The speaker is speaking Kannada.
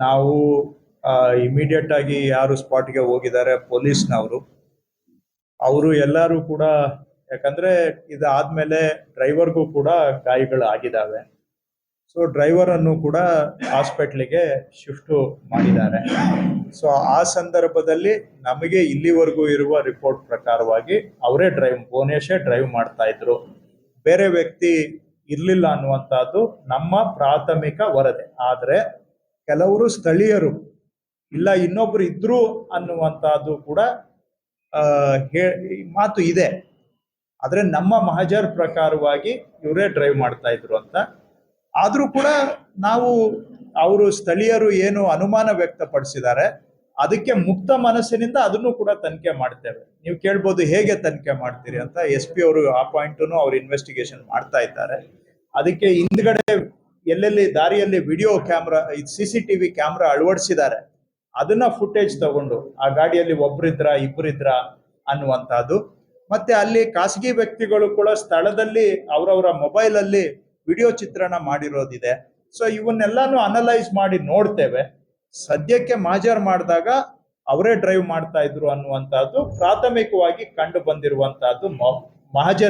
ನಾವು ಇಮಿಡಿಯೇಟ್ ಆಗಿ ಯಾರು ಸ್ಪಾಟ್ಗೆ ಹೋಗಿದ್ದಾರೆ, ಪೊಲೀಸ್ನವರು. ಅವರು ಎಲ್ಲರೂ ಕೂಡ, ಯಾಕಂದ್ರೆ ಇದಾದ್ಮೇಲೆ ಡ್ರೈವರ್ಗೂ ಕೂಡ ಗಾಯಗಳು ಆಗಿದ್ದಾವೆ ಸೊ ಡ್ರೈವರ್ ಅನ್ನು ಕೂಡ ಹಾಸ್ಪಿಟ್ಲಿಗೆ ಶಿಫ್ಟ್ ಮಾಡಿದ್ದಾರೆ. ಸೊ ಆ ಸಂದರ್ಭದಲ್ಲಿ ನಮಗೆ ಇಲ್ಲಿವರೆಗೂ ಇರುವ ರಿಪೋರ್ಟ್ ಪ್ರಕಾರವಾಗಿ ಅವರೇ ಡ್ರೈವ್ ಭುವನೇಶೇ ಡ್ರೈವ್ ಮಾಡ್ತಾ ಇದ್ರು. ಬೇರೆ ವ್ಯಕ್ತಿ ಇರ್ಲಿಲ್ಲ ಅನ್ನುವಂಥದ್ದು ನಮ್ಮ ಪ್ರಾಥಮಿಕ ವರದಿ. ಆದ್ರೆ ಕೆಲವರು ಸ್ಥಳೀಯರು, ಇಲ್ಲ ಇನ್ನೊಬ್ರು ಇದ್ರು ಅನ್ನುವಂಥದ್ದು ಕೂಡ ಮಾತು ಇದೆ. ಆದರೆ ನಮ್ಮ ಮಹಜರ್ ಪ್ರಕಾರವಾಗಿ ಇವರೇ ಡ್ರೈವ್ ಮಾಡ್ತಾ ಇದ್ರು ಅಂತ. ಆದರೂ ಕೂಡ ನಾವು ಅವರು ಸ್ಥಳೀಯರು ಏನು ಅನುಮಾನ ವ್ಯಕ್ತಪಡಿಸಿದ್ದಾರೆ, ಅದಕ್ಕೆ ಮುಕ್ತ ಮನಸ್ಸಿನಿಂದ ಅದನ್ನು ಕೂಡ ತನಿಖೆ ಮಾಡ್ತೇವೆ. ನೀವು ಕೇಳ್ಬೋದು ಹೇಗೆ ತನಿಖೆ ಮಾಡ್ತೀರಿ ಅಂತ ಎಸ್ ಪಿ ಅವರು ಆ ಪಾಯಿಂಟನ್ನು ಅವ್ರು ಇನ್ವೆಸ್ಟಿಗೇಷನ್ ಮಾಡ್ತಾ ಇದ್ದಾರೆ. ಅದಕ್ಕೆ ಹಿಂದ್ಗಡೆ ಎಲ್ಲೆಲ್ಲಿ ದಾರಿಯಲ್ಲಿ video camera C C TV camera ಅಳವಡಿಸಿದ್ದಾರೆ, ಅದನ್ನ ಫುಟೇಜ್ ತಗೊಂಡು ಆ ಗಾಡಿಯಲ್ಲಿ ಒಬ್ರಿದ್ರ ಇಬ್ಬರಿದ್ರ ಅನ್ನುವಂಥದ್ದು. ಮತ್ತೆ ಅಲ್ಲಿ ಖಾಸಗಿ ವ್ಯಕ್ತಿಗಳು ಕೂಡ ಸ್ಥಳದಲ್ಲಿ ಅವರವರ ಮೊಬೈಲ್ ಅಲ್ಲಿ ವಿಡಿಯೋ ಚಿತ್ರಣ ಮಾಡಿರೋದಿದೆ. ಸೊ ಇವನ್ನೆಲ್ಲಾನು ಅನಲೈಸ್ ಮಾಡಿ ನೋಡ್ತೇವೆ. ಸದ್ಯಕ್ಕೆ ಮಾಜರ್ ಮಾಡಿದಾಗ ಅವರೇ ಡ್ರೈವ್ ಮಾಡ್ತಾ ಇದ್ರು ಅನ್ನುವಂಥದ್ದು, ಪ್ರಾಥಮಿಕವಾಗಿ ಕಂಡು ಬಂದಿರುವಂತಹದ್ದು ಮಹಜರ್